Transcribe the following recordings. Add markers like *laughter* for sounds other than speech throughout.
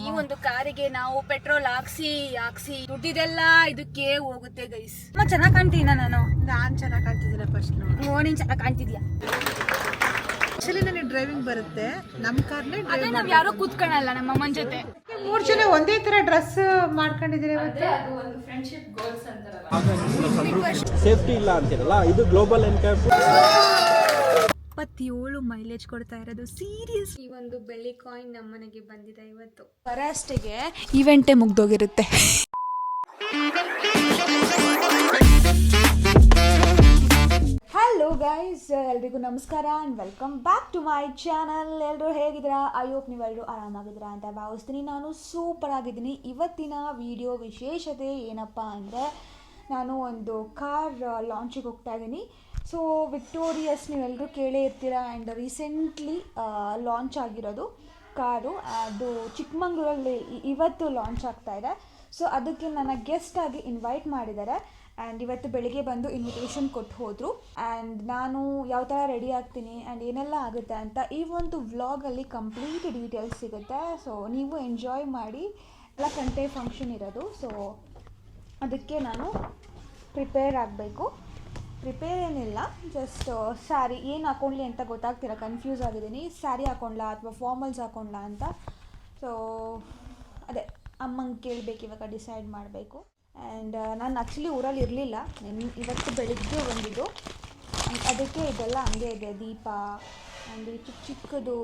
ಈ ಒಂದು ಕಾರಿಗೆ ನಾವು ಪೆಟ್ರೋಲ್ ಹಾಕ್ಸಿ ಹಾಕ್ಸಿ ದುಡ್ಡಿದೆಲ್ಲ ಇದಕ್ಕೆ ಹೋಗುತ್ತೆ ಗೈಸ್ ತುಂಬಾ ಚೆನ್ನಾಗ್ ಕಾಣ್ತೀನ ನಾನು? ನಾನ್ ಚೆನ್ನಾಗಿ ಕಾಣ್ತಿದ್ದೀನ ಫಸ್ಟ್ ನೋಡಿ. ಓ ನೀನ್ ಚೆನ್ನಾಗ್ ಕಾಣ್ತಿದ್ಯಾ? ಆಕ್ಚುಲಿ ನನಗೆ ಡ್ರೈವಿಂಗ್ ಬರುತ್ತೆ. ನಮ್ಮ ಕಾರ್ನೇ ಅದೇ ನಾವ್ ಯಾರು ಕೂತ್ಕೊಳಲ್ಲ ನಮ್ಮ ಅಮ್ಮನ ಜೊತೆ. ಮೂರ್ ಜನ ಒಂದೇ ತರ ಡ್ರೆಸ್ ಮಾಡ್ಕೊಂಡಿದ್ದೀರಿ ಇವತ್ತು? ಸೇಫ್ಟಿ ಇಲ್ಲ ಅಂತೀರಲ್ಲ ಇದು ಗ್ಲೋಬಲ್ ಎನ್ಕ್ಯಾಪ್ ಇಪ್ಪತ್ತೇಳು ಮೈಲೇಜ್ ಕೊಡ್ತಾ ಇರೋದು. ಸೀರಿಯಸ್ ಈ ಒಂದು ಬೆಳ್ಳಿ ಕಾಯಿನ್ ನಮ್ಮ ಮನೆಗೆ ಬಂದಿದೆ ಇವತ್ತು. ಪರಾಷ್ಟೆಗೆ ಈವೆಂಟೇ ಮುಗ್ದೋಗಿರುತ್ತೆ. ಹಲೋ ಗೈಸ್ ಎಲ್ರಿಗೂ ನಮಸ್ಕಾರ and welcome back to my channel ಎಲ್ಲರೂ ಹೇಗಿದ್ದೀರಾ? ಐ ಹೋಪ್ ನೀವೆಲ್ಲರೂ ಆರಾಮಾಗಿದ್ದೀರಾ ಅಂತ ಭಾವಿಸ್ತೀನಿ. ನಾನು ಸೂಪರ್ ಆಗಿದ್ದೀನಿ. ಇವತ್ತಿನ ವಿಡಿಯೋ ವಿಶೇಷತೆ ಏನಪ್ಪ ಅಂದರೆ ನಾನು ಒಂದು ಕಾರ್ ಲಾಂಚಿಗೆ ಹೋಗ್ತಾ ಇದ್ದೀನಿ. ಸೊ ವಿಕ್ಟೋರಿಯಸ್ ನೀವೆಲ್ಲರೂ ಕೇಳೇ ಇರ್ತೀರಾ ಆ್ಯಂಡ್ ರೀಸೆಂಟ್ಲಿ ಲಾಂಚ್ ಆಗಿರೋದು ಕಾರು. ಅದು ಚಿಕ್ಕಮಂಗ್ಳೂರಲ್ಲಿ ಇವತ್ತು ಲಾಂಚ್ ಆಗ್ತಾ ಇದೆ. ಸೊ ಅದಕ್ಕೆ ನನ್ನ ಗೆಸ್ಟ್ ಆಗಿ ಇನ್ವೈಟ್ ಮಾಡಿದ್ದಾರೆ ಆ್ಯಂಡ್ ಇವತ್ತು ಬೆಳಿಗ್ಗೆ ಬಂದು ಇನ್ವಿಟೇಷನ್ ಕೊಟ್ಟು ಹೋದರು. ಆ್ಯಂಡ್ ನಾನು ಯಾವ ಥರ ರೆಡಿ ಆಗ್ತೀನಿ ಆ್ಯಂಡ್ ಏನೆಲ್ಲ ಆಗುತ್ತೆ ಅಂತ ಈ ಒಂದು ವ್ಲಾಗಲ್ಲಿ ಕಂಪ್ಲೀಟ್ ಡೀಟೇಲ್ಸ್ ಸಿಗುತ್ತೆ. ಸೊ ನೀವು ಎಂಜಾಯ್ ಮಾಡಿ. ಎಲ್ಲ ಕಂಟೆ ಫಂಕ್ಷನ್ ಇರೋದು. ಸೊ ಅದಕ್ಕೆ ನಾನು ಪ್ರಿಪೇರ್ ಆಗಬೇಕು. ಪ್ರಿಪೇರ್ ಏನಿಲ್ಲ ಜಸ್ಟ್ ಸ್ಯಾರಿ ಏನು ಹಾಕ್ಕೊಳ್ಳಿ ಅಂತ ಗೊತ್ತಾಗ್ತಿಲ್ಲ ಕನ್ಫ್ಯೂಸ್ ಆಗಿದ್ದೀನಿ. ಸ್ಯಾರಿ ಹಾಕ್ಕೊಂಡ್ಲಾ ಅಥವಾ ಫಾರ್ಮಲ್ಸ್ ಹಾಕ್ಕೊಂಡ್ಲಾ ಅಂತ. ಸೊ ಅದೇ, ಅಮ್ಮಂಗೆ ಕೇಳಬೇಕು, ಇವಾಗ ಡಿಸೈಡ್ ಮಾಡಬೇಕು. ಆ್ಯಂಡ್ ನಾನು ಆ್ಯಕ್ಚುಲಿ ಊರಲ್ಲಿ ಇರಲಿಲ್ಲ. ನೆನ್, ಇವತ್ತು ಬೆಳಿಗ್ಗೆ ಬಂದಿದ್ದು. ಅದಕ್ಕೆ ಇದೆಲ್ಲ ಹಂಗೆ ಇದೆ, ದೀಪ ಆ್ಯಂಡ್ ಚಿಕ್ಕ ಚಿಕ್ಕದು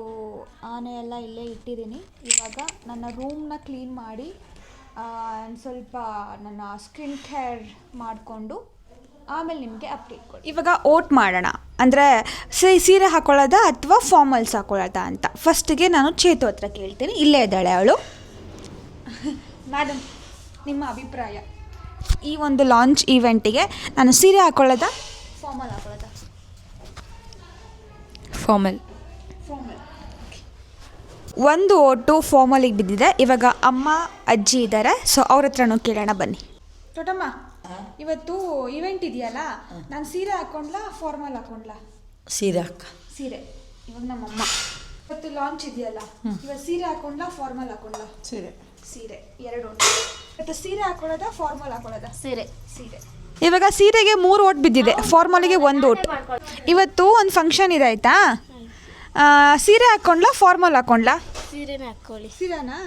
ಆನೆ ಎಲ್ಲ ಇಲ್ಲೇ ಇಟ್ಟಿದ್ದೀನಿ. ಇವಾಗ ನನ್ನ ರೂಮ್ನ ಕ್ಲೀನ್ ಮಾಡಿ ಸ್ವಲ್ಪ ನನ್ನ ಸ್ಕಿನ್ ಕೇರ್ ಮಾಡಿಕೊಂಡು ಆಮೇಲೆ ನಿಮಗೆ ಅಪ್ಡೇಟ್ ಕೊಡಿ ಇವಾಗ ಓಟ್ ಮಾಡೋಣ. ಅಂದರೆ ಸೀರೆ ಹಾಕೊಳ್ಳೋದಾ ಅಥವಾ ಫಾರ್ಮಲ್ಸ್ ಹಾಕೊಳ್ಳೋದಾ ಅಂತ? ಫಸ್ಟಿಗೆ ನಾನು ಚೇತು ಹತ್ರ ಕೇಳ್ತೀನಿ. ಇಲ್ಲೇ ಇದ್ದಾಳೆ ಅವಳು. *laughs* ಮ್ಯಾಡಮ್ ನಿಮ್ಮ ಅಭಿಪ್ರಾಯ? ಈ ಒಂದು ಲಾಂಚ್ ಈವೆಂಟಿಗೆ ನಾನು ಸೀರೆ ಹಾಕೊಳ್ಳೋದಾ? ಫಾರ್ಮಲ್ ಹಾಕೊಳ್ಳೋದಾ? ಫಾರ್ಮಲ್ ಫಾರ್ಮಲ್ ಒಂದು ಓಟು ಫಾರ್ಮಲಿಗೆ ಬಿದ್ದಿದೆ. ಇವಾಗ ಅಮ್ಮ ಅಜ್ಜಿ ಇದ್ದಾರೆ ಸೊ ಅವ್ರ ಹತ್ರನೂ ಕೇಳೋಣ ಬನ್ನಿ. ದೊಡ್ಡಮ್ಮ ಇವತ್ತು ಇವೆಂಟ್ ಇದೆಯಲ್ಲ? ನಾನು ಸೀರೆ ಹಾಕೊಂಡ್ಲಾ ಫಾರ್ಮಲ್ ಹಾಕೊಂಡ್ಲಾ? ಸೀರೆ ಅಕ್ಕ ಸೀರೆ. ಇವಾಗ ನಮ್ಮಮ್ಮ. ಇವತ್ತು ಲಾಂಚ್ ಇದೆಯಲ್ಲ? ಇವಾಗ ಸೀರೆ ಹಾಕೊಂಡ್ಲಾ ಫಾರ್ಮಲ್ ಹಾಕೊಂಡ್ಲಾ? ಸೀರೆ. ಸೀರೆ ಎರಡು ಇವತ್ತು ಸೀರೆ ಹಾಕೊಳ್ಳೋದಾ ಫಾರ್ಮಲ್ ಹಾಕೊಳ್ಳೋದಾ? ಸೀರೆ. ಸೀರೆ. ಇವಾಗ ಸೀರೆಗೆ ಮೂರು ಓಟ್ ಬಿದ್ದಿದೆ. ಫಾರ್ಮಲಿಗೆ ಒಂದು ಓಟ್. ಇವತ್ತು ಒಂದು ಫಂಕ್ಷನ್ ಇದೆ ಆಯ್ತಾ? ಸೀರೆ ಹಾಕೊಂಡ್ಲಾ ಫಾರ್ಮಲ್ ಹಾಕೊಂಡ್ಲಾ? ಸೀರೆನೇ ಹಾಕ್ಕೊಳ್ಳಿ ಸೀರೆನಾ?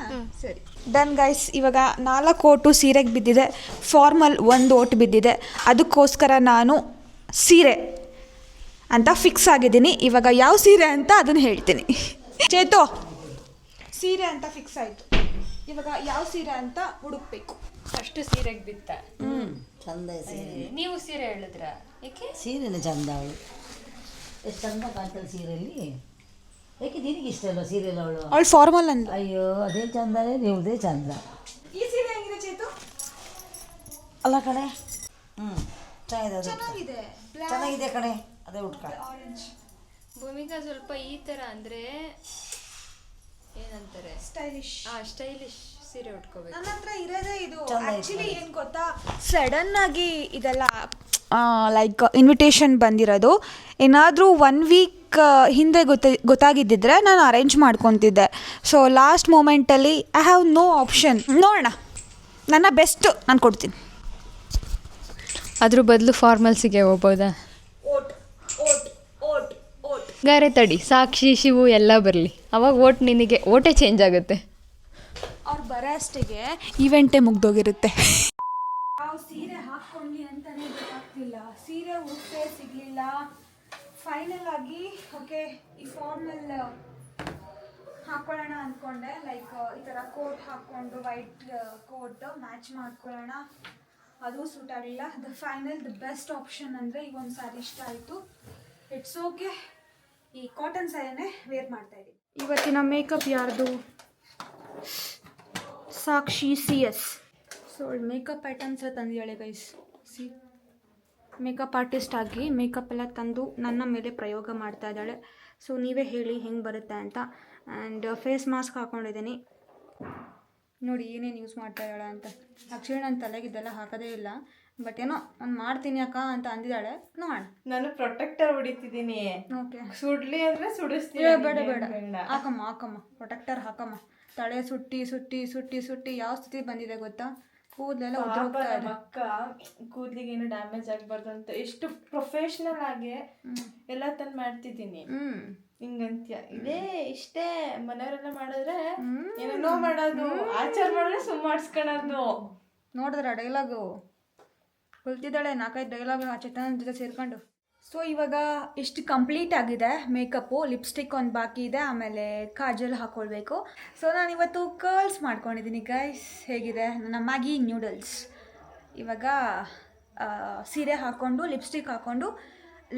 ಸರಿ. ಡನ್ ಗೈಸ್ ಇವಾಗ ನಾಲ್ಕು ಓಟು ಸೀರೆಗೆ ಬಿದ್ದಿದೆ. ಫಾರ್ಮಲ್ ಒಂದು ಓಟ್ ಬಿದ್ದಿದೆ. ಅದಕ್ಕೋಸ್ಕರ ನಾನು ಸೀರೆ ಅಂತ ಫಿಕ್ಸ್ ಆಗಿದ್ದೀನಿ. ಇವಾಗ ಯಾವ ಸೀರೆ ಅಂತ ಅದನ್ನು ಹೇಳ್ತೀನಿ. ಚೇತೋ ಸೀರೆ ಅಂತ ಫಿಕ್ಸ್ ಆಯಿತು. ಇವಾಗ ಯಾವ ಸೀರೆ ಅಂತ ಹುಡುಕ್ಬೇಕು? ಫಸ್ಟ್ ಸೀರೆಗೆ ಬಿತ್ತ. ಚಂದ ಸೀರೆ. ನೀವು ಸೀರೆ ಹೇಳಿದ್ರ? ಏಕೆ? ಸೀರೆನೇ ಚಂದ ಅವಳು. ಎಷ್ಟು ಚಂದ ಕಾಣ್ತದೆ ಸೀರೆಯಲ್ಲಿ ಯಾಕೆ ನಿನಗೆ ಇಷ್ಟ ಅಲ್ವಾ ಅವಳು? ಅವಳು ಫಾರ್ಮಲ್ ಅಂತ ಅಯ್ಯೋ ಅದೇ ಚಂದನೇ ನಿಮ್ದೇ ಚಂದ. ಈ ಸೀರೆ ಹೆಂಗಿದೆ ಚೇತು? ಅಲ್ಲ ಕಣೆ. ಹ್ಞೂ ಚೆನ್ನಾಗಿದೆ ಚೆನ್ನಾಗಿದೆ. ಚೆನ್ನಾಗಿದೆ ಕಣೆ. ಅದೇ ಉಟ್ಕ. ಭೂಮಿಕಾ ಸ್ವಲ್ಪ ಈ ಥರ ಅಂದರೆ ಏನಂತಾರೆ? ಸ್ಟೈಲಿಶ್ ಆ ಸ್ಟೈಲಿಶ್ ಸೀರೆ ಉಟ್ಕೋಬೇಕು. ನನ್ನ ಹತ್ರ ಇರೋದೇ ಇದು. ಆ್ಯಕ್ಚುಲಿ ಆಕ್ಚುಲಿ ಏನು ಗೊತ್ತಾ? ಸಡನ್ ಆಗಿ ಇದೆಲ್ಲ ಲೈಕ್ ಇನ್ವಿಟೇಷನ್ ಬಂದಿರೋದು. ಏನಾದರೂ ಒನ್ ವೀಕ್ ಹಿಂದೆ ಗೊತ್ತ ಗೊತ್ತಾಗಿದ್ದಿದ್ರೆ ನಾನು ಅರೇಂಜ್ ಮಾಡ್ಕೊತಿದ್ದೆ. ಸೊ ಲಾಸ್ಟ್ ಮೂಮೆಂಟಲ್ಲಿ ಐ ಹ್ಯಾವ್ ನೋ ಆಪ್ಷನ್ ನೋಡೋಣ. ನನ್ನ ಬೆಸ್ಟ್ ನಾನು ಕೊಡ್ತೀನಿ. ಅದ್ರ ಬದಲು ಫಾರ್ಮಲ್ಸಿಗೆ ಹೋಗ್ಬೋದಾ? Vote vote vote vote. ಗಾರೆ ತಡಿ. ಸಾಕ್ಷಿ ಶಿವು ಎಲ್ಲ ಬರಲಿ. ಅವಾಗ ಓಟ್ ನಿನಗೆ ಓಟೇ ಚೇಂಜ್ ಆಗುತ್ತೆ. ಅವ್ರು ಬರೋ ಅಷ್ಟಿಗೆ ಈವೆಂಟೇ ಮುಗ್ದೋಗಿರುತ್ತೆ ಯಾವ ಸೀರೆ ಹಾಕ್ಕೊಂಡ್ಲಿ ಅಂತಾನೆ ಗೊತ್ತಾಗ್ತಿಲ್ಲ ಸೀರೆ ಹುಡುಕ್ತೆ ಸಿಗ್ಲಿಲ್ಲ ಫೈನಲ್ ಆಗಿ ಓಕೆ ಈ ಫಾರ್ಮಲ್ ಹಾಕೊಳ್ಳೋಣ ಅಂದ್ಕೊಂಡೆ ಲೈಕ್ ಈ ಥರ ಕೋಟ್ ಹಾಕ್ಕೊಂಡು ವೈಟ್ ಕೋಟ್ ಮ್ಯಾಚ್ ಮಾಡ್ಕೊಳ್ಳೋಣ. ಅದು ಸೂಟ್ ಆಗಲಿಲ್ಲ. The final the best option ಅಂದರೆ ಈ ಒಂದು ಸಾರಿ ಇಷ್ಟ ಆಯಿತು. ಇಟ್ಸ್ ಓಕೆ ಈ ಕಾಟನ್ ಸ್ಯಾರಿನೇ ವೇರ್ ಮಾಡ್ತಾ ಇದ್ದೀನಿ. ಇವತ್ತಿನ ಮೇಕಪ್ ಯಾರ್ದು? Sakshi C S so makeup items ತಂದಿದ್ದಾಳೆ guys C makeup artist ಆಗಿ ಮೇಕಪ್ ಎಲ್ಲ ತಂದು ನನ್ನ ಮೇಲೆ ಪ್ರಯೋಗ ಮಾಡ್ತಾ ಇದ್ದಾಳೆ. ಸೊ ನೀವೇ ಹೇಳಿ ಹೆಂಗೆ ಬರುತ್ತೆ ಅಂತ. ಆ್ಯಂಡ್ ಫೇಸ್ ಮಾಸ್ಕ್ ಹಾಕ್ಕೊಂಡಿದ್ದೀನಿ ನೋಡಿ ಏನೇನು ಯೂಸ್ ಮಾಡ್ತಾ ಇದ್ದಾಳೆ ಅಂತ. ಆ್ಯಕ್ಚುಲಿ ನನ್ನ ತಲೆಗಿದ್ದೆಲ್ಲ ಹಾಕೋದೇ ಇಲ್ಲ. ಬಟ್ ಏನೋ ಒಂದು ಮಾಡ್ತೀನಿ ಅಕ್ಕ ಅಂತ ಅಂದಿದ್ದಾಳೆ. ನೋಡೋಣ. ನಾನು ಪ್ರೊಟೆಕ್ಟರ್ ಹೊಡಿತಿದ್ದೀನಿ. ಓಕೆ ಸುಡ್ಲಿ ಅಂದರೆ ಸುಡಿಸ್ತೀನಿ. ಬೇಡ ಬೇಡ. ಹಾಕಮ್ಮ ಹಾಕಮ್ಮ. ಪ್ರೊಟೆಕ್ಟರ್ ಹಾಕಮ್ಮ. ತಲೆ ಸುಟ್ಟಿ ಸುಟ್ಟಿ ಸುಟ್ಟಿ ಸುಟ್ಟಿ. ಯಾವ ಸ್ಥಿತಿ ಬಂದಿದೆ ಗೊತ್ತಾ? ಕೂದಲೆಲ್ಲ ಉದ್ರೋಗ್ತಾ ಇದೆ. ಅಕ್ಕ ಕೂದ್ಲಿಗೆ ಏನು ಡ್ಯಾಮೇಜ್ ಆಗ್ಬಾರ್ದು ಅಂತ ಎಷ್ಟು ಪ್ರೊಫೆಷನಲ್ ಆಗಿ ಎಲ್ಲ ತಂದು ಮಾಡ್ತಿದ್ದೀನಿ. ಹಿಂಗಂತ್ಯ. ಇದೇ ಇಷ್ಟೇ. ಮನೆಯವರೆಲ್ಲ ಮಾಡಿದ್ರೆ ಏನೋ ಮಾಡೋದು. ಆಚಾರ ಮಾಡಿದ್ರೆ ಸುಮ್ಮ ಮಾಡಿಸ್ಕೊಳೋದು ನೋಡಿದ್ರ ಡೈಲಾಗು ಕುಲ್ತಿದ್ದಾಳೆ ನಾಲ್ಕೈದು ಡೈಲಾಗ್ ಆ ಚೇತನ ಜೊತೆ ಸೇರ್ಕೊಂಡು. ಸೊ ಇವಾಗ ಇಷ್ಟು ಕಂಪ್ಲೀಟ್ ಆಗಿದೆ ಮೇಕಪ್ಪು ಲಿಪ್ಸ್ಟಿಕ್ ಒಂದು ಬಾಕಿ ಇದೆ, ಆಮೇಲೆ ಕಾಜಲ್ ಹಾಕ್ಕೊಳ್ಬೇಕು ಸೊ ನಾನು ಇವತ್ತು ಕರ್ಲ್ಸ್ ಮಾಡ್ಕೊಂಡಿದ್ದೀನಿ ಗೈಸ್ ಹೇಗಿದೆ? ನನ್ನ ಮ್ಯಾಗಿ ನ್ಯೂಡಲ್ಸ್ ಇವಾಗ ಸೀರೆ ಹಾಕ್ಕೊಂಡು ಲಿಪ್ಸ್ಟಿಕ್ ಹಾಕ್ಕೊಂಡು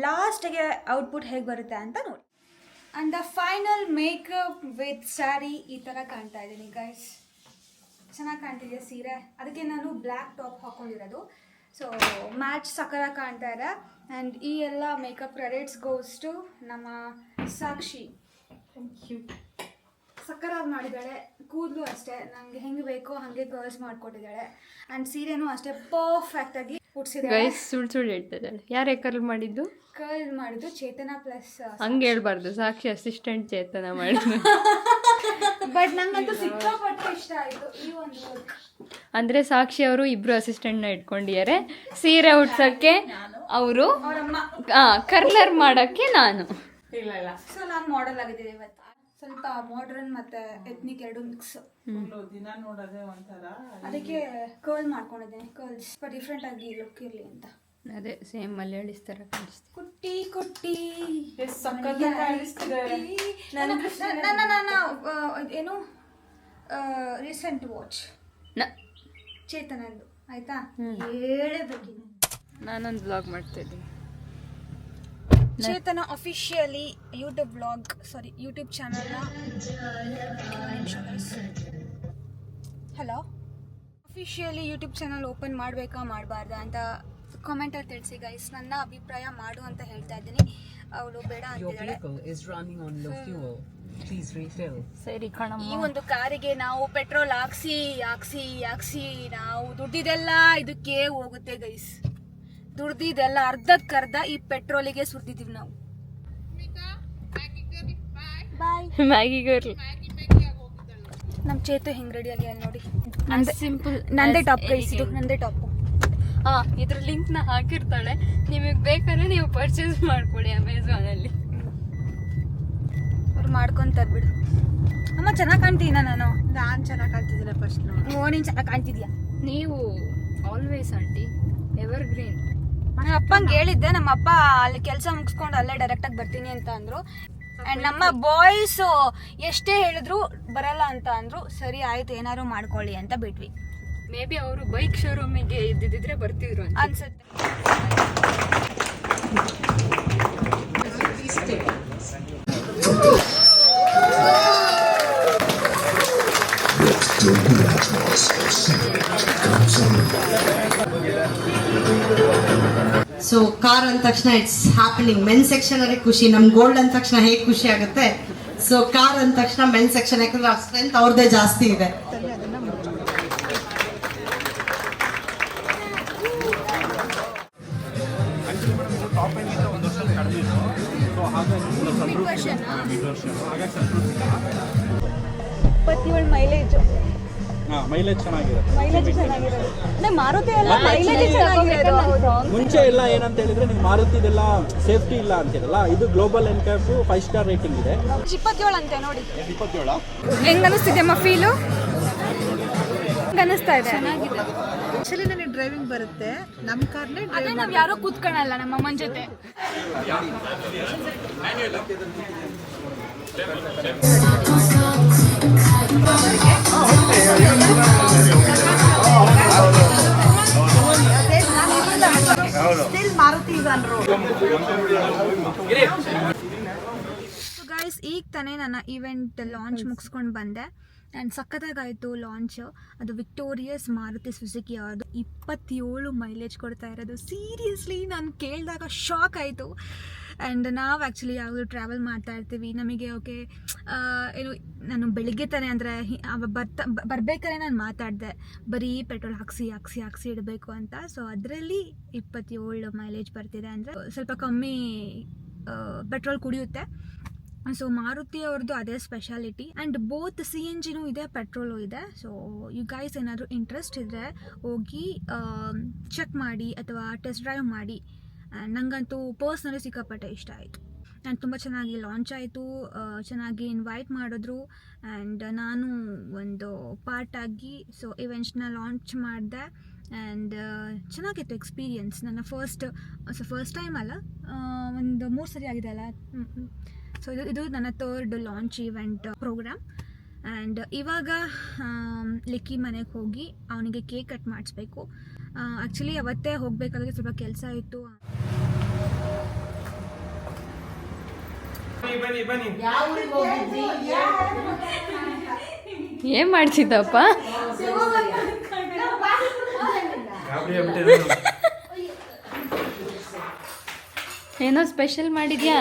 ಲಾಸ್ಟಿಗೆ ಔಟ್ಪುಟ್ ಹೇಗೆ ಬರುತ್ತೆ ಅಂತ ನೋಡಿ. And the final makeup with sari ಈ ಥರ ಕಾಣ್ತಾ ಇದ್ದೀನಿ ಗೈಸ್ ಚೆನ್ನಾಗಿ ಕಾಣ್ತಿದೆಯಾ ಸೀರೆ? ಅದಕ್ಕೆ ನಾನು ಬ್ಲ್ಯಾಕ್ ಟಾಪ್ ಹಾಕೊಂಡಿರೋದು. ಸೊ ಮ್ಯಾಚ್ ಸಕರ ಕಾಣ್ತಾ ಇದೆ ಆ್ಯಂಡ್ ಈ ಎಲ್ಲ ಮೇಕಪ್ ಕ್ರೆಡಿಟ್ಸ್ ಗೋಸ್ ಟು ನಮ್ಮ ಸಾಕ್ಷಿ ಸಕ್ಕರಾಗಿ ಮಾಡಿದ್ದಾಳೆ ಕೂದಲು ಅಷ್ಟೇ. ನನಗೆ ಹೆಂಗೆ ಬೇಕೋ ಹಾಗೆ ಗರ್ಲ್ಸ್ ಮಾಡಿಕೊಟ್ಟಿದ್ದಾಳೆ ಆ್ಯಂಡ್ ಸೀರೆನೂ ಅಷ್ಟೇ ಪರ್ಫೆಕ್ಟ್ ಆಗಿ ಸುಳ್ಳು ಸುಳ್ಳು ಹೇಳ್ತಿದ್ದಾಳೆ ಯಾರೇ ಕರ್ಲ್ ಮಾಡಿದ್ದು? ಕರ್ಲ್ ಮಾಡಿದ್ದು ಚೇತನ ಪ್ಲಸ್ ಹಂಗೆ ಹೇಳ್ಬಾರ್ದು. ಸಾಕ್ಷಿ ಅಸಿಸ್ಟೆಂಟ್ ಚೇತನ ಮಾಡಿದ್ದು. *laughs* ಬಟ್ ನಂಗಂತೂ ಸಿಕ್ಕಾಪಟ್ಟೆ ಇಷ್ಟ ಆಯ್ತು ಈ ಒಂದು ಅಂದ್ರೆ ಸಾಕ್ಷಿ ಅವರು ಇಬ್ರು ಅಸಿಸ್ಟೆಂಟ್ನ ಇಟ್ಕೊಂಡಿದ್ದಾರೆ. ಸೀರೆ ಉಡ್ಸಕ್ಕೆ ಅವರು ಅವರಮ್ಮ. ಕರ್ಲರ್ ಮಾಡಕ್ಕೆ ನಾನು. ಇಲ್ಲ ಇಲ್ಲ. ಸೊ ನಾನು ಮಾಡಲ್ ಆಗಿದ್ದೀನಿ ಇವತ್ತು. ಸ್ವಲ್ಪ ಮಾಡರ್ನ್ ಮತ್ತೆ ಎತ್ನಿಕ್ ಎರಡು ಮಿಕ್ಸ್ ದಿನ ನೋಡೋದೇ ಒಂಥರ. ಅದಕ್ಕೆ ಕರ್ಲ್ ಮಾಡ್ಕೊಂಡಿದ್ದೀನಿ ಕರ್ಲ್ಸ್ ಸ್ವಲ್ಪ ಡಿಫ್ರೆಂಟ್ ಆಗಿ ಲುಕ್ ಇರಲಿ ಅಂತ. ಅದೇ ಸೇಮ್ ಮಲಯಾಳಿಸ್ ತರ ಕಾಣಿಸ್ತಿದೆ. ಕುಟ್ಟಿ ಕುಟ್ಟಿ. ಎಷ್ಟ್ ಸಖತ್ತಾಗ್ ಕಾಣಿಸ್ತಿದೆ. ನನ್ನ ನನ್ನ ನನ್ನ ಆ, ಏನು? ರೀಸೆಂಟ್ ವಾಚ್ ನ- ಚೇತನಂದು ಆಯ್ತಾ? ಹೇಳಬೇಕು ನಾನೊಂದು ಬ್ಲಾಗ್ ಮಾಡ್ತಾ ಇದ್ದೀನಿ. Chetana officially YouTube blog sorry YouTube ಚಾನಲ್ನ hello officially YouTube channel open ಮಾಡಬೇಕಾ ಮಾಡಬಾರ್ದಾ ಅಂತ ಕಾಮೆಂಟಲ್ಲಿ ತಿಳಿಸಿ ಗೈಸ್ ನನ್ನ ಅಭಿಪ್ರಾಯ ಮಾಡು ಅಂತ ಹೇಳ್ತಾ ಇದ್ದೀನಿ. ಅವಳು ಬೇಡ ಸರಿ ಅಂತಿದ್ದಾಳೆ. ಸರಿ ಈ ಒಂದು ಕಾರಿಗೆ ನಾವು ಪೆಟ್ರೋಲ್ ಹಾಕ್ಸಿ ಹಾಕ್ಸಿ ಹಾಕ್ಸಿ ನಾವು ದುಡ್ಡಿದೆಲ್ಲ ಇದಕ್ಕೆ ಹೋಗುತ್ತೆ ಗೈಸ್ ದುಡ್ದಿದೆಲ್ಲ ಅರ್ಧಕ್ಕರ್ಧ ಈ ಪೆಟ್ರೋಲಿಗೆ ಸುರಿದಿದ್ದೀವಿ ನಾವು. ನಮ್ ಮ್ಯಾಗಿ ಗರ್ಲ್ ನಮ್ಮ ಚೇತು ಹೆಂಗ್ ರೆಡಿ ಆಗಿ ನೋಡಿ. ಸಿಂಪಲ್ ನಂದೇ ಟಾಪ್ ಗೈಸ್ ಇದು. ನಂದೇ ಟಾಪ್ ಹಾ ಇದ್ರ ಲಿಂಕ್ನ ಹಾಕಿರ್ತಾಳೆ. ನಿಮಗೆ ಬೇಕಾದ್ರೆ ನೀವು ಪರ್ಚೇಸ್ ಮಾಡ್ಕೊಳ್ಳಿ ಅಮೆಝಾನ್ ಅಲ್ಲಿ. ಅವ್ರು ಮಾಡ್ಕೊಂತಾರೆ ಬಿಡು ಅಮ್ಮ ಚೆನ್ನಾಗಿ ಕಾಣ್ತೀನ ನಾನು? ನಾನು ಚೆನ್ನಾಗಿ ಕಾಣ್ತಿದ್ದಿಲ್ಲ ಫಸ್ಟ್ ಓ ನೀನು ಚೆನ್ನಾಗಿ ಕಾಣ್ತಿದ್ಯಾ? ನೀವು ಆಲ್ವೇಸ್ ಆಂಟಿ ಎವರ್ ಗ್ರೀನ್ ನಮ್ಮ ಅಪ್ಪಂಗೆ ಹೇಳಿದ್ದೆ ನಮ್ಮ ಅಪ್ಪ ಅಲ್ಲಿ ಕೆಲಸ ಮುಗಿಸ್ಕೊಂಡು ಅಲ್ಲೇ ಡೈರೆಕ್ಟಾಗಿ ಬರ್ತೀನಿ ಅಂತ ಅಂದ್ರು. ಆ್ಯಂಡ್ ನಮ್ಮ ಬಾಯ್ಸ್ ಎಷ್ಟೇ ಹೇಳಿದ್ರು ಬರಲ್ಲ ಅಂತ ಅಂದ್ರು ಸರಿ ಆಯ್ತು ಏನಾದ್ರು ಮಾಡ್ಕೊಳ್ಳಿ ಅಂತ ಬಿಟ್ವಿ. ಮೇ ಬಿ ಅವರು ಬೈಕ್ ಶೋರೂಮಿಗೆ ಇದ್ದಿದ್ರೆ ಬರ್ತಿದ್ರು ಅಂತ. ಅನ್ಸುತ್ತೆ. ಸೊ ಕಾರ್ ಅಂದ ತಕ್ಷಣ ಇಟ್ಸ್ ಹ್ಯಾಪನಿಂಗ್ ಮೆನ್ ಸೆಕ್ಷನ್ ಅಲ್ಲಿ ಖುಷಿ. ನಮ್ ಗೋಲ್ಡ್ ಅಂದ ತಕ್ಷಣ ಹೇಗೆ ಖುಷಿ ಆಗುತ್ತೆ? ಸೊ ಕಾರ್ ಅಂದ ತಕ್ಷಣ ಮೆನ್ ಸೆಕ್ಷನ್ ಯಾಕಂದ್ರೆ ಸ್ಟ್ರೆಂತ್ ಅವ್ರದ್ದೇ ಜಾಸ್ತಿ ಇದೆ. ಇಪ್ಪತ್ತೇಳು ಮೈಲೇಜ್ ಹಾಂ ಮೈಲೇಜ್ ಚೆನ್ನಾಗಿರುತ್ತೆ. ಮೈಲೇಜ್ ಚೆನ್ನಾಗಿದೆ ಅಂದ್ರೆ ಮಾರುತಿ ಎಲ್ಲ ಮೈಲೇಜ್ ಚೆನ್ನಾಗಿರೋದು ಮುಂಚೆ ಎಲ್ಲ ಏನಂತ ಹೇಳಿದ್ರೆ ನೀವು ಮಾರುತಿದೆಲ್ಲ ಸೇಫ್ಟಿ ಇಲ್ಲ ಅಂತಿರಲ್ಲ ಇದು global N cap five star rating ಇದೆ. ಇಪ್ಪತ್ತೇಳು ಅಂತೆ ನೋಡಿ. ಇಪ್ಪತ್ತೇಳ? ಹೆಂಗ್ ಅನಿಸ್ತಿದೆ ಫೀಲು ಹೆಂಗ್ ಅನಿಸ್ತಾ ಇದೆ? ನನಗೆ ಡ್ರೈವಿಂಗ್ ಬರುತ್ತೆ. ನಮ್ಮ ಕಾರ್ನೇ ಅದೇ ನಾವು ಯಾರೋ ಕೂತ್ಕೊಳಲ್ಲ ನಮ್ಮ ಅಮ್ಮನ ಜೊತೆ. ಸೊ ಗೈಸ್ ಈಗ ತಾನೇ ನನ್ನ ಇವೆಂಟ್ ಲಾಂಚ್ ಮುಗಿಸ್ಕೊಂಡು ಬಂದೆ. ಆ್ಯಂಡ್ ಸಖತ್ತಾಗಾಯಿತು ಲಾಂಚ್. ಅದು ವಿಕ್ಟೋರಿಯಸ್ ಮಾರುತಿ ಸುಜುಕಿ ಅವ್ರದ್ದು ಇಪ್ಪತ್ತೇಳು ಮೈಲೇಜ್ ಕೊಡ್ತಾ ಇರೋದು. ಸೀರಿಯಸ್ಲಿ ನಾನು ಕೇಳಿದಾಗ ಶಾಕ್ ಆಯಿತು. ಆ್ಯಂಡ್ ನಾವು ಆ್ಯಕ್ಚುಲಿ ಯಾವಾಗಲೂ ಟ್ರಾವೆಲ್ ಮಾಡ್ತಾ ಇರ್ತೀವಿ. ನಮಗೆ, ಓಕೆ ಏನು ನಾನು ಬೆಳಿಗ್ಗೆ ತಾನೇ ಅಂದರೆ ಬರ್ತಾ ಬರ್ಬೇಕಾದ್ರೆ ನಾನು ಮಾತಾಡಿದೆ. ಬರೀ ಪೆಟ್ರೋಲ್ ಹಾಕ್ಸಿ ಹಾಕ್ಸಿ ಹಾಕ್ಸಿ ಇಡಬೇಕು ಅಂತ. ಸೊ ಅದರಲ್ಲಿ ಇಪ್ಪತ್ತೇಳು ಮೈಲೇಜ್ ಬರ್ತಿದೆ ಅಂದರೆ ಸ್ವಲ್ಪ ಕಮ್ಮಿ ಪೆಟ್ರೋಲ್ ಕುಡಿಯುತ್ತೆ. ಸೊ ಮಾರುತಿ ಅವ್ರದ್ದು ಅದೇ speciality and both C N ಜಿನೂ ಇದೆ ಪೆಟ್ರೋಲು ಇದೆ. ಸೊ ಯು ಗೈಸ್ ಏನಾದರೂ ಇಂಟ್ರೆಸ್ಟ್ ಇದ್ದರೆ ಹೋಗಿ ಚೆಕ್ ಮಾಡಿ ಅಥವಾ ಟೆಸ್ಟ್ ಡ್ರೈವ್ ಮಾಡಿ. ನನಗಂತೂ ಪರ್ಸ್ನಲಿ ಸಿಕ್ಕಾಪಟ್ಟೆ ಇಷ್ಟ ಆಯಿತು. ಆ್ಯಂಡ್ ತುಂಬ ಚೆನ್ನಾಗಿ ಲಾಂಚ್ ಆಯಿತು ಚೆನ್ನಾಗಿ ಇನ್ವೈಟ್ ಮಾಡಿದ್ರು. ಆ್ಯಂಡ್ ನಾನು ಒಂದು ಪಾರ್ಟಾಗಿ ಸೊ ಇವೆಂಟ್ಸ್ನ ಲಾಂಚ್ ಮಾಡಿದೆ. ಆ್ಯಂಡ್ ಚೆನ್ನಾಗಿತ್ತು ಎಕ್ಸ್ಪೀರಿಯನ್ಸ್ ನನ್ನ ಫಸ್ಟ್ ಸೊ ಫಸ್ಟ್ ಟೈಮ್ ಅಲ್ಲ ಒಂದು ಮೂರು ಸರಿ ಆಗಿದೆ ಅಲ್ಲ? ಸೊ ಇದು ಇದು ನನ್ನ third launch event program and ಇವಾಗ ಆಮ್, ಲಿಕ್ಕಿ ಮನೆಗೆ ಹೋಗಿ ಅವನಿಗೆ ಕೇಕ್ ಕಟ್ ಮಾಡಿಸ್ಬೇಕು. ಆ್ಯಕ್ಚುಲಿ ಅವತ್ತೇ ಹೋಗಬೇಕಾದ್ರೆ ಸ್ವಲ್ಪ ಕೆಲಸ ಇತ್ತು. ಏನ್ ಮಾಡ್ತಿದ್ದಪ್ಪ? ಏನೋ ಸ್ಪೆಷಲ್ ಮಾಡಿದ್ಯಾ?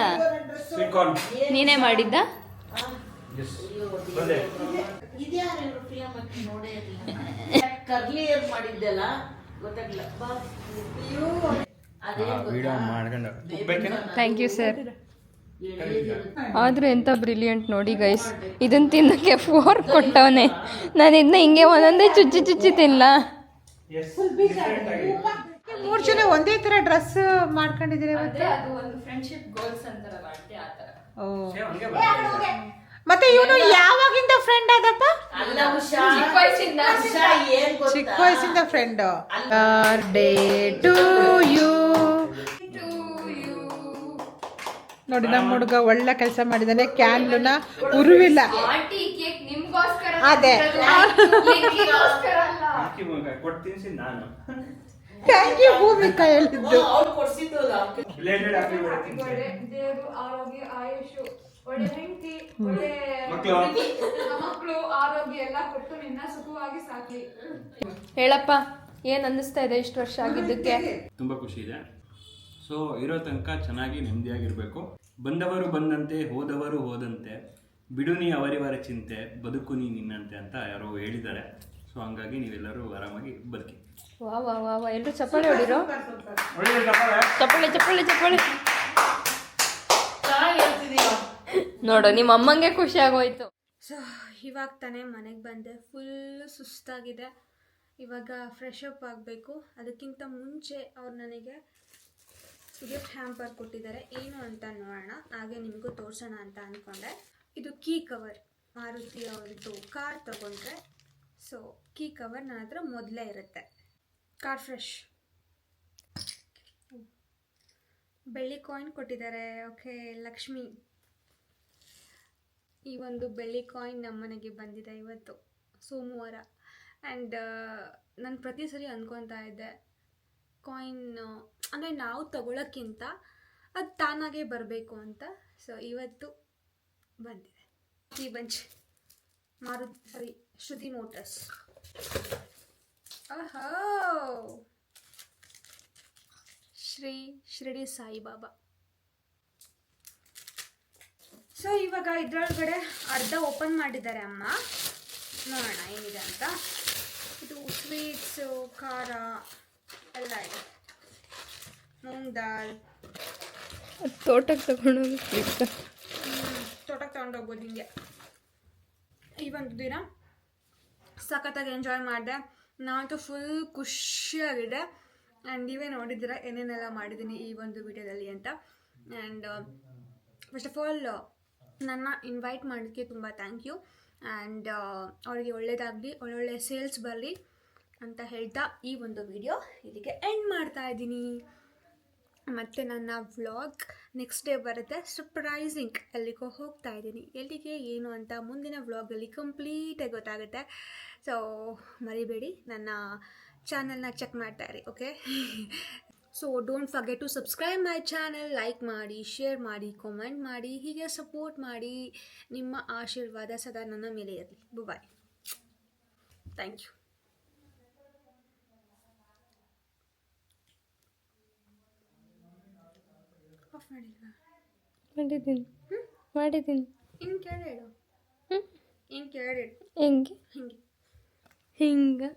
ನೀನೇ ಮಾಡಿದ್ದ? ಇದ್ಯಾರು ಇವರು ಪ್ರಿಯ ಮಕ್ಕಳು ನೋಡೇ ಇರಲಿಲ್ಲ ಕರ್ಲಿ ಏರ್ ಮಾಡಿದ್ದೆಲ್ಲ? ಗೊತ್ತಾಗ್ಲಿಲ್ಲ. ಬಾ. ಅಯ್ಯೋ. ಅದೇ ಥ್ಯಾಂಕ್ ಯು ಸರ್ ಆದ್ರೆ ಎಂತ ಬ್ರಿಲಿಯಂಟ್ ನೋಡಿ ಗೈಸ್ ಇದನ್ನ ತಿನ್ನಕ್ಕೆ ಫೋರ್ ಕೊಟ್ಟವನೆ. ನಾನು ಇದನ್ನ ಹಿಂಗೆ ಒಂದೊಂದೇ ಚುಚ್ಚಿ ಚುಚ್ಚಿ ತಿನ್ನಲ್ಲ ಮೂರ್ ಜನ ಒಂದೇ ತರ ಡ್ರೆಸ್ ಮಾಡ್ಕೊಂಡಿದ್ದೀರಿ ಗೋಲ್ಸ್ ಓ. ಮತ್ತೆ ಇವನು ಯಾವಾಗಿಂದ ಫ್ರೆಂಡ್ ಆದಪ್ಪ ಅಲ್ಲ ಉಷಾ. ಉಷಾ ಏನ್ ಚಿಕ್ಕ ಗೊತ್ತಾ ವಯಸ್ಸಿಂದ ಫ್ರೆಂಡ್ ಡೇ ಟು ಯು ನೋಡಿ ನಮ್ಮ ಹುಡುಗ ಒಳ್ಳೆ ಕೆಲಸ ಮಾಡಿದಾನೆ. ಕ್ಯಾನ್ಲನ್ನ ಉರುವಿಲ್ಲ. ಅದೇ. ಥ್ಯಾಂಕ್ ಯು ಭೂಮಿಕಾ ಹೇಳಿದ್ದು. ಆರೋಗ್ಯ ಆಯುಷು. ಒಳ್ಳೆ ಹೆಂಡತಿ ಒಳ್ಳೆ ಮಕ್ಕಳು ಮಕ್ಕಳು ಆರೋಗ್ಯ ಎಲ್ಲ ಕೊಟ್ಟು ನಿನ್ನ ಸುಖವಾಗಿ ಸಾಕಿ ಹೇಳಪ್ಪ ಏನ್ ಅನ್ನಿಸ್ತಾ ಇದೆ ಇಷ್ಟು ವರ್ಷ ಆಗಿದ್ದಕ್ಕೆ? ತುಂಬಾ ಖುಷಿ ಇದೆ. ಸೊ ಇರೋ ತನಕ ಚೆನ್ನಾಗಿ ನೆಮ್ಮದಿಯಾಗಿರಬೇಕು. ಬಂದವರು ಬಂದಂತೆ ಹೋದವರು ಹೋದಂತೆ ಬಿಡು ನೀ ಅವರಿವರ ಚಿಂತೆ ಬದುಕು ನೀ ನಿನ್ನಂತೆ ಅಂತ ಯಾರೋ ಹೇಳಿದ್ದಾರೆ. ಸೊ ಹಂಗಾಗಿ ನೀವೆಲ್ಲರೂ ಆರಾಮಾಗಿ ಬದುಕಿ. ವಾ ವಾ ವಾ ವಾ ಎಲ್ಲರೂ ಚಪ್ಪಾಳೆ ಹೊಡಿರೋ? ಚಪ್ಪಾಳೆ? ಚಪ್ಪಾಳೆ ಚಪ್ಪಾಳೆ ನೋಡು ನಿಮ್ಮ ಅಮ್ಮಂಗೆ ಖುಷಿ ಆಗೋಯ್ತು. ಸೊ ಇವಾಗ ತಾನೇ ಮನೆಗೆ ಬಂದೆ. ಫುಲ್ ಸುಸ್ತಾಗಿದೆ. ಇವಾಗ ಫ್ರೆಶ್ ಅಪ್ ಆಗಬೇಕು. ಅದಕ್ಕಿಂತ ಮುಂಚೆ ಅವ್ರು ನನಗೆ ಗಿಫ್ಟ್ ಹ್ಯಾಂಪರ್ ಕೊಟ್ಟಿದ್ದಾರೆ. ಏನು ಅಂತ ನೋಡೋಣ. ಹಾಗೆ ನಿಮಗೂ ತೋರಿಸೋಣ ಅಂತ ಅಂದ್ಕೊಂಡೆ ಇದು ಕೀ ಕವರ್ ಮಾರುತಿ ಅವ್ರದ್ದು ಕಾರ್ ತಗೊಂಡ್ರೆ ಸೊ ಕೀ ಕವರ್ ನನ್ನ ಹತ್ರ ಮೊದಲೇ ಇರುತ್ತೆ. ಕಾರ್ ಫ್ರೆಶ್ ಬೆಳ್ಳಿ ಕಾಯಿನ್ ಕೊಟ್ಟಿದ್ದಾರೆ. ಓಕೆ ಲಕ್ಷ್ಮಿ. ಈ ಒಂದು ಬೆಳ್ಳಿ ಕಾಯಿನ್ ನಮ್ಮನೆಗೆ ಬಂದಿದೆ ಇವತ್ತು, ಸೋಮವಾರ. ಆ್ಯಂಡ್ ನಾನು ಪ್ರತಿ ಸರಿ ಅಂದ್ಕೊತಾ ಇದ್ದೆ. ಕಾಯಿನ್ ಅಂದರೆ ನಾವು ತಗೊಳ್ಳೋಕ್ಕಿಂತ ಅದು ತಾನಾಗೇ ಬರಬೇಕು ಅಂತ. ಸೊ ಇವತ್ತು ಬಂದಿದೆ. ಈ bunch. Maruti sorry Shruti motors ಆಹೋ Shri Shirdi Saibaba so ಇವಾಗ ಇದರೊಳಗಡೆ ಅರ್ಧ ಓಪನ್ ಮಾಡಿದ್ದಾರೆ ಅಮ್ಮ. ನೋಡೋಣ ಏನಿದೆ ಅಂತ. ಇದು ಸ್ವೀಟ್ಸು ಖಾರ ಎಲ್ಲ ಇದೆ. ಮೂಂಗ್ ದಾಲ್ ತೋಟಕ್ಕೆ ತಗೊಂಡೋಗಿ ತೋಟಕ್ಕೆ ತೊಗೊಂಡೋಗ್ಬೋದು ಹಿಂಗೆ. ಈ ಒಂದು ದಿನ ಸಖತ್ತಾಗಿ ಎಂಜಾಯ್ ಮಾಡಿದೆ. ನಾನಂತೂ ಫುಲ್ ಖುಷಿಯಾಗಿದೆ ಆ್ಯಂಡ್ ನೀವೇ ನೋಡಿದ್ದೀರ, ಏನೇನೆಲ್ಲ ಮಾಡಿದ್ದೀನಿ ಈ ಒಂದು ವಿಡಿಯೋದಲ್ಲಿ ಅಂತ. ಆ್ಯಂಡ್ ಫಸ್ಟ್ ಆಫ್ ಆಲ್ ನನ್ನ ಇನ್ವೈಟ್ ಮಾಡೋದಕ್ಕೆ ತುಂಬ ಥ್ಯಾಂಕ್ ಯು ಆ್ಯಂಡ್ ಅವರಿಗೆ ಒಳ್ಳೇದಾಗಲಿ, ಒಳ್ಳೊಳ್ಳೆ ಸೇಲ್ಸ್ ಬರಲಿ ಅಂತ ಹೇಳ್ತಾ ಈ ಒಂದು ವಿಡಿಯೋ ಇಲ್ಲಿಗೆ ಎಂಡ್ ಮಾಡ್ತಾ ಇದ್ದೀನಿ. ಮತ್ತು ನನ್ನ ವ್ಲಾಗ್ ನೆಕ್ಸ್ಟ್ ಡೇ ಬರುತ್ತೆ. ಸರ್ಪ್ರೈಸಿಂಗ್ ಎಲ್ಲಿಗೋ ಹೋಗ್ತಾ ಇದ್ದೀನಿ. ಎಲ್ಲಿಗೆ, ಏನು ಅಂತ ಮುಂದಿನ ವ್ಲಾಗಲ್ಲಿ ಕಂಪ್ಲೀಟಾಗಿ ಗೊತ್ತಾಗುತ್ತೆ. ಸೊ ಮರಿಬೇಡಿ. ನನ್ನ ಚಾನಲ್ನ ಚೆಕ್ ಮಾಡ್ತಾ ಇರಿ okay so don't forget to subscribe my channel like ಮಾಡಿ ಶೇರ್ ಮಾಡಿ ಕಾಮೆಂಟ್ ಮಾಡಿ ಹೀಗೆ ಸಪೋರ್ಟ್ ಮಾಡಿ. ನಿಮ್ಮ ಆಶೀರ್ವಾದ ಸದಾ ನನ್ನ ಮೇಲೆ ಇರಲಿ. ಬಾಯ್ ಥ್ಯಾಂಕ್ ಯು ಮಾಡಿದ್ದೀನಿ. ಮಾಡಿದ್ದೀನಿ. ಹಿಂಗೆ ಕೇಳಿ ಹೇಳು. ಕೇಳಿ ಹೆಂಗೆ? ಹಿಂಗೆ. Ringa.